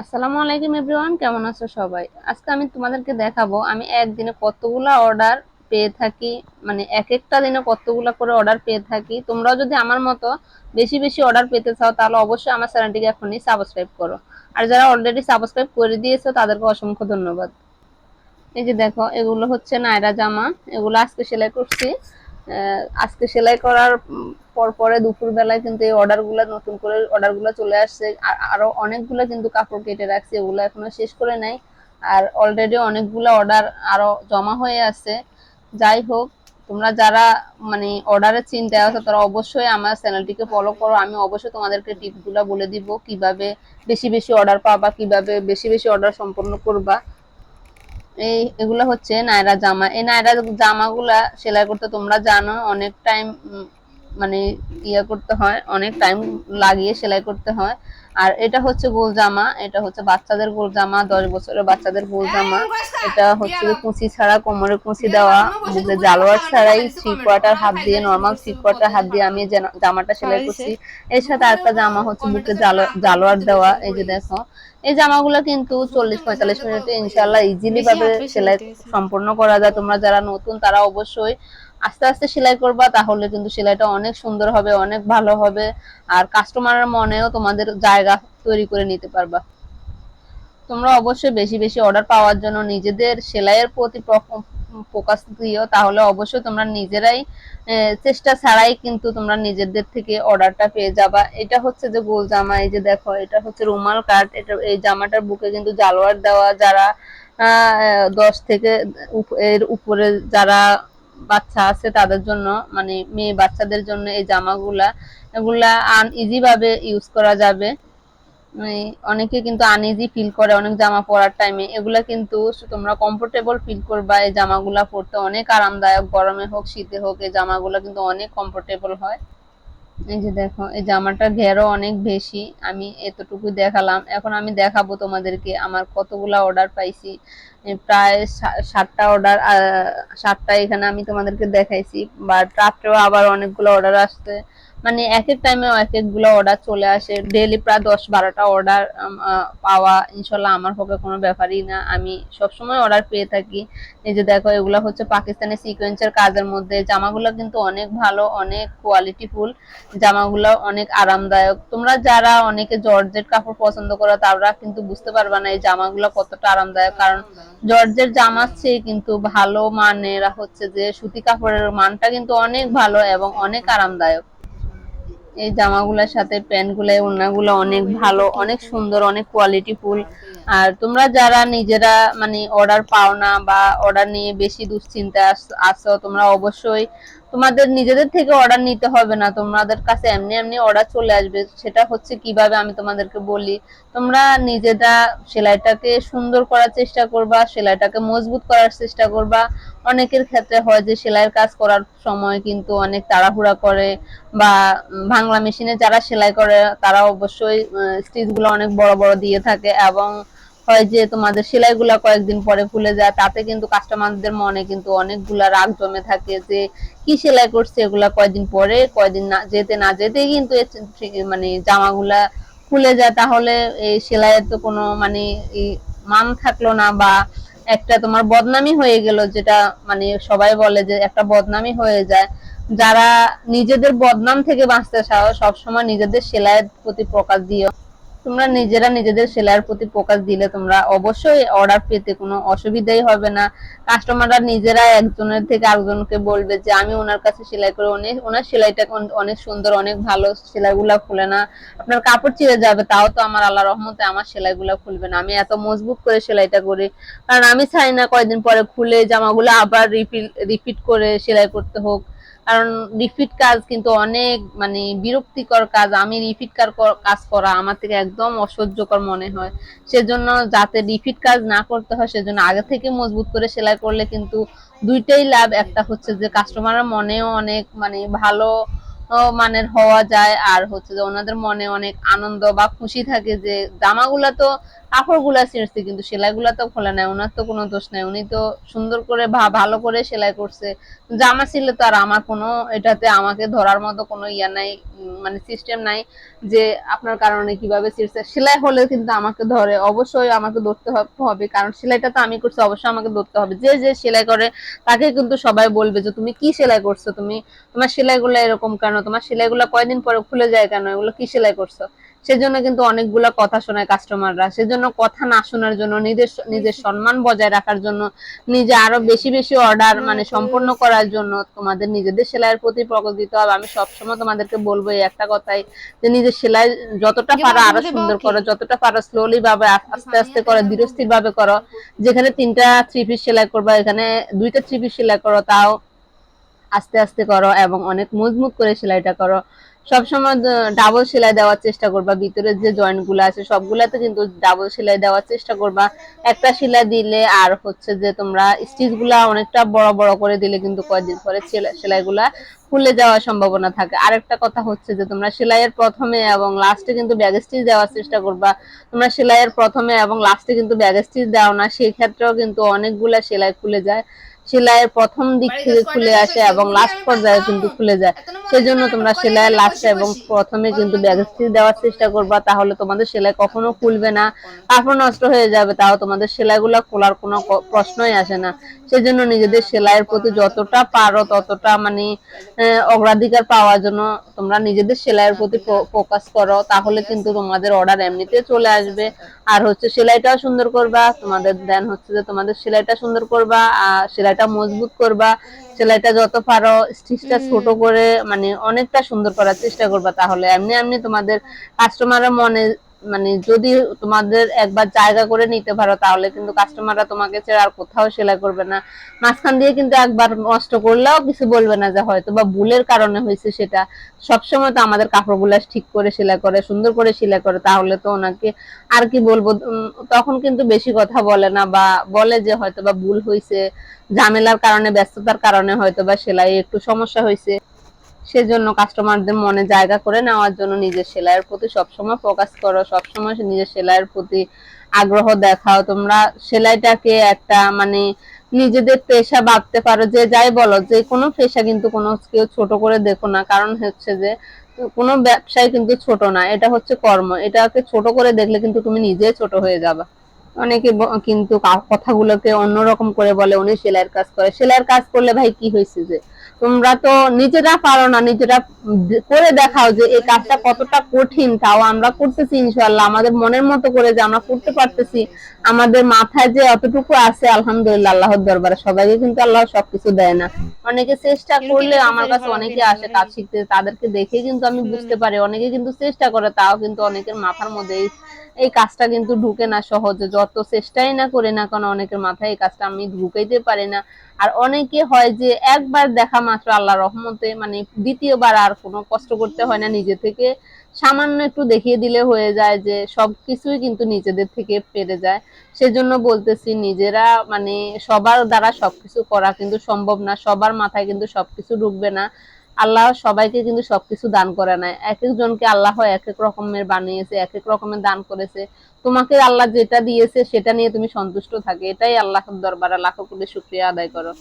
আসসালামু আলাইকুম এভরিওয়ান, কেমন আছো সবাই? আজকে আমি তোমাদেরকে দেখাবো, আমি একদিনে কতগুলা অর্ডার পেয়ে থাকি মানে এক একটা দিনে কতগুলা করে অর্ডার পেয়ে থাকি। তোমরাও যদি আমার মতো বেশি বেশি অর্ডার পেতে চাও, তাহলে অবশ্যই আমার চ্যানেলটিকে এখনই সাবস্ক্রাইব করো। আর যারা অলরেডি সাবস্ক্রাইব করে দিয়েছ, তাদেরকে অসংখ্য ধন্যবাদ। এই যে দেখো, এগুলো হচ্ছে নায়রা জামা, এগুলো আজকে সেলাই করছি। আজকে সেলাই করার উম, পর পরে দুপুর বেলায় কিন্তু এই অর্ডারগুলা নতুন করে অর্ডারগুলা চলে আসছে। আর আরও অনেকগুলো কিন্তু কাপড় কেটে রাখছি এগুলো এখনও শেষ করে নাই। আর অলরেডি অনেকগুলো অর্ডার আরও জমা হয়ে আছে। যাই হোক তোমরা যারা মানে অর্ডারের চিন্তায় আছো তারা অবশ্যই আমার চ্যানেলটিকে ফলো করো। আমি অবশ্যই তোমাদেরকে টিপসগুলা বলে দিব কীভাবে বেশি বেশি অর্ডার পাবা কীভাবে বেশি বেশি অর্ডার সম্পন্ন করবা। এই এগুলো হচ্ছে নায়রা জামা। এই নায়রা জামাগুলা সেলাই করতে তোমরা জানো অনেক টাইম মানে ইয়ে করতে হয় অনেক টাইম লাগিয়ে সেলাই করতে হয়। আর এটা হচ্ছে গোল জামা এটা হচ্ছে বাচ্চাদের গোল জামা দশ বছরের বাচ্চাদের গোল জামা। এটা হচ্ছে কুচি ছাড়া কোমরে কুচি দেওয়া বুকে জালোয়ার ছাড়াই থ্রি কোয়ার্টার হাত দিয়ে নর্মাল থ্রি কোয়ার্টার হাত দিয়ে আমি জামাটা সেলাই করছি। এর সাথে আরেকটা জামা হচ্ছে বুকে জালো- জালোয়ার দেওয়া এই যে দেখো। এই জামাগুলো কিন্তু চল্লিশ পঁয়তাল্লিশ মিনিটে ইনশাল্লাহ ইজিলি ভাবে সেলাই সম্পূর্ণ করা যায়। তোমরা যারা নতুন তারা অবশ্যই আস্তে আস্তে সেলাই করবা, তাহলে কিন্তু সেলাইটা অনেক সুন্দর হবে, অনেক ভালো হবে। আর কাস্টমারের মনেও তোমাদের জায়গা তৈরি করে নিতে পারবা। তোমরা অবশ্যই বেশি বেশি অর্ডার পাওয়ার জন্য নিজেদের সেলাইয়ের প্রতি ফোকাস দিও, তাহলে অবশ্যই তোমরা নিজেরাই চেষ্টা ছাড়াই কিন্তু তোমরা নিজেদের থেকে অর্ডারটা পেয়ে যাবা। এটা হচ্ছে যে গোল জামা, এই যে দেখো, এটা হচ্ছে রুমাল কাট, এটা, এই জামাটার বুকে কিন্তু জালোয়ার দেওয়া, যারা দশ থেকে এর উপরে যারা বাচ্চা আছে তাদের জন্য মানে মেয়ে বাচ্চাদের জন্য এই জামাগুলা, এগুলা আন ইজি ভাবে ইউজ করা যাবে। মানে অনেকে কিন্তু আনইজি ফিল করে অনেক জামা পরার টাইমে এগুলা কিন্তু তোমরা কমফোর্টেবল ফিল করবা এই জামাগুলা পরতে। অনেক আরামদায়ক, গরমে হোক, শীতে হোক, এই জামাগুলা কিন্তু অনেক কমফোর্টেবল হয়। এই যে দেখো, এই জামাটার ঘেরও অনেক বেশি, আমি এতটুকু দেখালাম। এখন আমি দেখাবো তোমাদেরকে আমার কতগুলা অর্ডার পাইছি। প্রায় সাতটা অর্ডার সাতটা এখানে আমি তোমাদেরকে দেখাইছি বাট রাত্রেও আবার অনেকগুলো অর্ডার আসছে। মানে এক এক টাইমে এক একগুলো অর্ডার চলে আসে। ডেলি প্রায় দশ বারোটা অর্ডার পাওয়া। ইনশাল্লাহ আমার পক্ষে কোনো ব্যাপারই না। আমি সবসময় অর্ডার পেয়ে থাকি। এই যে দেখো, এগুলো হচ্ছে পাকিস্তানি সিকোয়েন্সের কাজের মধ্যে। জামাগুলো কিন্তু অনেক ভালো, অনেক কোয়ালিটিফুল জামাগুলো অনেক আরামদায়ক। তোমরা যারা অনেকে জর্জেট কাপড় পছন্দ করো, তারা কিন্তু বুঝতে পারবে না এই জামাগুলো কতটা আরামদায়ক। কারণ জর্জের জামার চেয়ে কিন্তু ভালো মানের, হচ্ছে যে সুতি কাপড়ের মানটা কিন্তু অনেক ভালো এবং অনেক আরামদায়ক। এই জামাগুলোর সাথে প্যান্টগুলো, ওড়নাগুলো অনেক ভালো, অনেক সুন্দর, অনেক কোয়ালিটি ফুল। আর তোমরা যারা নিজেরা মানে অর্ডার পাও না বা অর্ডার নিয়ে বেশি দুশ্চিন্তা আছো, তোমরা অবশ্যই তোমাদের নিজেদের থেকে অর্ডার নিতে হবে না। তোমাদের কাছে এমনি এমনি অর্ডার চলে আসবে। সেটা হচ্ছে কীভাবে আমি তোমাদেরকে বলি। তোমরা নিজেরা সেলাইটাকে সুন্দর করার চেষ্টা করবা, সেলাইটাকে মজবুত করার চেষ্টা করবা। অনেকের ক্ষেত্রে হয় যে সেলাইয়ের কাজ করার সময় কিন্তু অনেক তাড়াহুড়া করে বা বাংলা মেশিনে যারা সেলাই করে, তারা অবশ্যই স্টিচগুলো অনেক বড় বড় দিয়ে থাকে এবং হয় যে তোমাদের সেলাই গুলা কয়েকদিন পরে খুলে যায়, তাতে কিন্তু কাস্টমারদের মনে কিন্তু অনেকগুলা রাগ জমে থাকে যে, কি সেলাই করছে এগুলা কয়দিন পরে, কয়দিন না যেতে না যেতে কিন্তু মানে জামাগুলা খুলে যায়। তাহলে এই সেলাইয়ের তো কোনো মানে মান থাকল না বা একটা তোমার বদনামি হয়ে গেল যেটা মানে সবাই বলে যে একটা বদনামি হয়ে যায়। যারা নিজেদের বদনাম থেকে বাঁচতে চাও, সবসময় নিজেদের সেলাইয়ের প্রতি প্রকাশ দিও। তোমরা নিজেরা নিজেদের সেলাইয়ের প্রতি ফোকাস দিলে তোমরা অবশ্যই অর্ডার পেতে কোনো অসুবিধাই হবে না। কাস্টমাররা নিজেরা একজনের থেকে আরেকজনকে বলবে যে, আমি ওনার কাছে সেলাই করে অনেক, ওনার সেলাইটা অনেক সুন্দর, অনেক ভালো, সেলাইগুলা খুলে না। আপনার কাপড় চিড়ে যাবে, তাও তো আমার আল্লাহ রহমতে আমার সেলাইগুলা খুলবে না। আমি এত মজবুত করে সেলাইটা করি। কারণ আমি চাই না কয়দিন পরে খুলে জামাগুলো আবার রিপিট রিপিট করে সেলাই করতে হোক। কারণ রিপিট কাজ কিন্তু অনেক মানে বিরক্তিকর কাজ। আমি রিপিট কাজ করা আমার থেকে একদম অসহ্যকর মনে হয়। সেজন্য যাতে রিপিট কাজ না করতে হয়, সেজন্য আগে থেকে মজবুত করে সেলাই করলে কিন্তু দুইটাই লাভ। একটা হচ্ছে যে কাস্টমারের মনেও অনেক মানে ভালো মানের হওয়া যায়। আর হচ্ছে যে ওনাদের মনে অনেক আনন্দ বা খুশি থাকে যে জামাগুলা তো কাপড়গুলা ছিঁড়ছে কিন্তু সেলাইগুলা তো খোলে নাই, ওনার তো কোনো দোষ নাই। উনি তো সুন্দর করে ভা- ভালো করে সেলাই করছে। জামা ছিল তো আর আমার কোনো, এটাতে আমাকে ধরার মতো কোনো ইয়া নাই মানে সিস্টেম নাই যে আপনার কারণে কীভাবে ছিঁড়ছে। সেলাই হলে কিন্তু আমাকে ধরে, অবশ্যই আমাকে ধরতে হবে, কারণ সেলাইটা তো আমি করছি, অবশ্যই আমাকে ধরতে হবে। যে যে সেলাই করে, তাকে কিন্তু সবাই বলবে যে, তুমি কি সেলাই করছ? তুমি, তোমার সেলাইগুলো এরকম কেন? তোমার সেলাইগুলো কয়দিন পরে খুলে যায় কেন? এগুলো কি সেলাই করছ? সেজন্য কিন্তু অনেকগুলা কথা শোনায় কাস্টমাররা সেজন্য কথা না শোনার জন্য নিজের নিজের সম্মান বজায় রাখার জন্য নিজে আরও বেশি বেশি অর্ডার মানে সম্পন্ন করার জন্য তোমাদের নিজেদের সেলাইয়ের প্রতি প্রকট দিতে হবে। আমি সবসময় তোমাদেরকে বলব এই একটা কথাই যে নিজের সেলাই যতটা পারো আরও সুন্দর করো যতটা পারো স্লোলি ভাবে আস্তে আস্তে করো ধীরস্থির ভাবে করো। যেখানে তিনটা থ্রি পিস সেলাই করবা এখানে দুইটা থ্রি পিস সেলাই করো তাও আস্তে আস্তে করো এবং অনেক মজবুত করে সেলাইটা করো। সবসময় ডাবল সেলাই দেওয়ার চেষ্টা করবা। ভিতরের যে জয়েন্টগুলো আছে, সবগুলাতে কিন্তু ডাবল সেলাই দেওয়ার চেষ্টা করবা। একটা সেলাই দিলে আর হচ্ছে যে তোমরা স্টিচগুলা অনেকটা বড় বড় করে দিলে কিন্তু কয়েকদিন পরে সেলাই গুলা খুলে যাওয়ার সম্ভাবনা থাকে। আরেকটা কথা হচ্ছে যে তোমরা সেলাইয়ের প্রথমে এবং লাস্টে কিন্তু ব্যাগ স্টিচ দেওয়ার চেষ্টা করবা। তোমরা সেলাইয়ের প্রথমে এবং লাস্টে কিন্তু ব্যাগ স্টিচ দাও না, সেই ক্ষেত্রেও কিন্তু অনেকগুলা সেলাই খুলে যায়। সেলাইয়ের প্রথম দিক থেকে খুলে আসে এবং লাস্ট পর্যায়ে কিন্তু খুলে যায়। সেজন্য তোমরা সেলাইয়ের লাস্টে এবং প্রথমে কিন্তু ব্যাগ স্টিচ দেওয়ার চেষ্টা করবা তাহলে তোমাদের সেলাই কখনো খুলবে না। কাপড় নষ্ট হয়ে যাবে তাও তোমাদের সেলাইগুলো খোলার কোনো প্রশ্নই আসে না। সেজন্য নিজেদের সেলাইয়ের প্রতি যতটা পারো ততটা মানে অগ্রাধিকার পাওয়ার জন্য তোমরা নিজেদের সেলাইয়ের প্রতি ফোকাস করো। তাহলে কিন্তু তোমাদের অর্ডার এমনিতে চলে আসবে। আর হচ্ছে সেলাইটাও সুন্দর করবা। তোমাদের দেন হচ্ছে যে তোমাদের সেলাইটা সুন্দর করবা আর সেলাইটা মজবুত করবা সেলাইটা যত পারো স্টিচটা ছোট করে মানে অনেকটা সুন্দর করার চেষ্টা করবা তাহলে। এমনি এমনি তোমাদের কাস্টমারের মনে মানে যদি তোমাদের একবার জায়গা করে নিতে পারো, তাহলে কিন্তু কাস্টমাররা তোমাকে ছেড়ে আর কোথাও সেলাই করবে না। মাঝখান দিয়ে কিন্তু একবার নষ্ট করলেও কিছু বলবে না যে হয়তো বা ভুলের কারণে হয়েছে সেটা। সবসময় তো আমাদের কাপড়গুলো ঠিক করে সেলাই করে, সুন্দর করে সেলাই করে, তাহলে তো ওনাকে আর কি বলব? তখন কিন্তু বেশি কথা বলে না বা বলে যে হয়তো বা ভুল হয়েছে, ঝামেলার কারণে, ব্যস্ততার কারণে হয়তো বা সেলাই একটু সমস্যা হয়েছে। সেজন্য কাস্টমারদের মনে জায়গা করে নেওয়ার জন্য নিজের সেলাইয়ের প্রতি সবসময় ফোকাস করো, সবসময় নিজের সেলাইয়ের প্রতি আগ্রহ দেখাও। তোমরা সেলাইটাকে একটা মানে নিজেদের পেশা ভাবতে পারো, যে যাই বলো, যে কোনো পেশা কিন্তু কোনো কেউ ছোট করে দেখো না। কারণ হচ্ছে যে, কোনো ব্যবসায় কিন্তু ছোট না, এটা হচ্ছে কর্ম। এটাকে ছোট করে দেখলে কিন্তু তুমি নিজে ছোট হয়ে যাবে। অনেকে কিন্তু কথাগুলোকে অন্যরকম করে বলে, উনি সেলাইয়ের কাজ করে। সেলাইয়ের কাজ করলে ভাই কি হয়েছে যে তোমরা তো নিজেরা পারো না নিজেরা করে দেখাও যে এই কাজটা কতটা কঠিন তাও আমরা করতেছি ইনশাল্লাহ আমাদের মনের মতো করে যে আমরা করতে পারতেছি আমাদের মাথায় যে অতটুকু আছে আলহামদুলিল্লাহ আল্লাহর দরবারে। সবাইকে কিন্তু আল্লাহ সবকিছু দেয় না। অনেকে চেষ্টা করলে আমার কাছে অনেকে আসে কাজ শিখতে তাদেরকে দেখে কিন্তু আমি বুঝতে পারি। অনেকে কিন্তু চেষ্টা করে তাও কিন্তু অনেকের মাথার মধ্যে এই- কাজটা কিন্তু ঢুকে না সহজে। যত চেষ্টাই না করে না কারণ অনেকের মাথায় এই কাজটা আমি ঢুকাইতে পারি না। আর অনেকে হয় যে একবার দেখা মাত্র আল্লাহ রহমতে মানে দ্বিতীয়বার আর কোনো কষ্ট করতে হয় না নিজে থেকে। সামান্য একটু দেখিয়ে দিলে হয়ে যায় যে সবকিছুই কিন্তু নিজেদের থেকে পেরে যায়। সেজন্য বলতেছি নিজেরা মানে সবার দ্বারা সবকিছু করা কিন্তু সম্ভব না, সবার মাথায় কিন্তু সবকিছু ঢুকবে না। আল্লাহ সবাইকে কিন্তু সবকিছু দান করে নাই এক একজনকে আল্লাহ এক এক রকমের বানিয়েছে, এক এক রকমের দান করেছে। তোমাকে আল্লাহ যেটা দিয়েছে সেটা নিয়ে তুমি সন্তুষ্ট থাকে। এটাই আল্লাহর দরবারে লাখো কোটি শুক্রিয়া আদায় করো।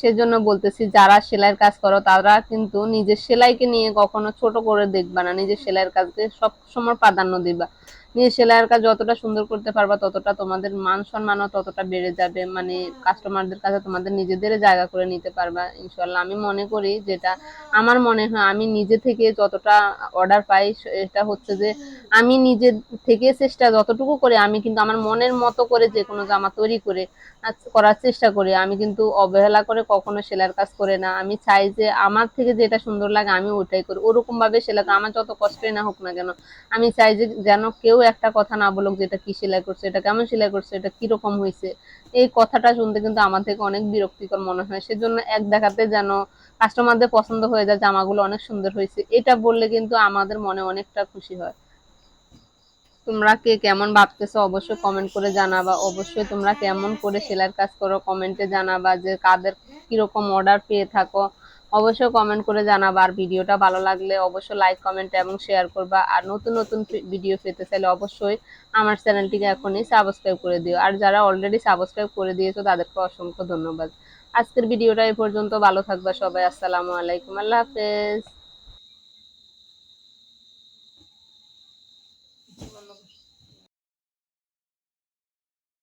সেজন্য বলতেছি, যারা সেলাইয়ের কাজ করো, তারা কিন্তু নিজের সেলাইকে নিয়ে কখনো ছোট করে দেখবা না। নিজের সেলাইয়ের কাজকে সব সময় প্রাধান্য দিবা। নিজের সেলাইয়ের কাজ যতটা সুন্দর করতে পারবা, ততটা তোমাদের মান সম্মানও ততটা বেড়ে যাবে। মানে কাস্টমারদের কাছে তোমাদের নিজেদের জায়গা করে নিতে পারবা ইনশাল্লাহ আমি মনে করি যেটা আমার মনে হয়, আমি নিজে থেকে যতটা অর্ডার পাই এটা হচ্ছে যে আমি নিজে থেকে চেষ্টা, যতটুকু করে, আমি কিন্তু আমার মনের মতো করে যে কোনো জামা তৈরি করে করার চেষ্টা করি। আমি কিন্তু অবহেলা করে কখনো সেলাইয়ের কাজ করে না। আমি চাই যে আমার থেকে যেটা সুন্দর লাগে, আমি ওটাই করি। ওরকম ভাবে সেলাই আমার যত কষ্টই না হোক না কেন, আমি চাই যে যেন কেউ একটা কথা না বলুক যে এটা কি সেলাই করছে, এটা কেমন সেলাই করছে, এটা কীরকম হয়েছে, এই কথাটা শুনতে কিন্তু আমার থেকে অনেক বিরক্তিকর মনে হয়। সেজন্য এক দেখাতে যেন কাস্টমারদের পছন্দ হয়ে যায়, জামাগুলো অনেক সুন্দর হয়েছে। এটা বললে কিন্তু আমাদের মনে অনেকটা খুশি হয়। তোমরা কে কেমন ভাবতেছো অবশ্যই কমেন্ট করে জানাবা। অবশ্যই তোমরা কেমন করে সেলাইয়ের কাজ করো কমেন্টে জানাবা যে কাদের কীরকম অর্ডার পেয়ে থাকো। অবশ্যই কমেন্ট করে জানাবা। আর ভিডিওটা ভালো লাগলে অবশ্যই লাইক কমেন্ট এবং শেয়ার করবা। আর নতুন নতুন ভিডিও পেতে চাইলে অবশ্যই আমার চ্যানেলটিকে এখনই সাবস্ক্রাইব করে দিও। আর যারা অলরেডি সাবস্ক্রাইব করে দিয়েছ, তাদেরকে অসংখ্য ধন্যবাদ। আজকের ভিডিওটা এই পর্যন্ত। ভালো থাকবা সবাই। আসসালামু আলাইকুম। আল্লাহ হাফেজ।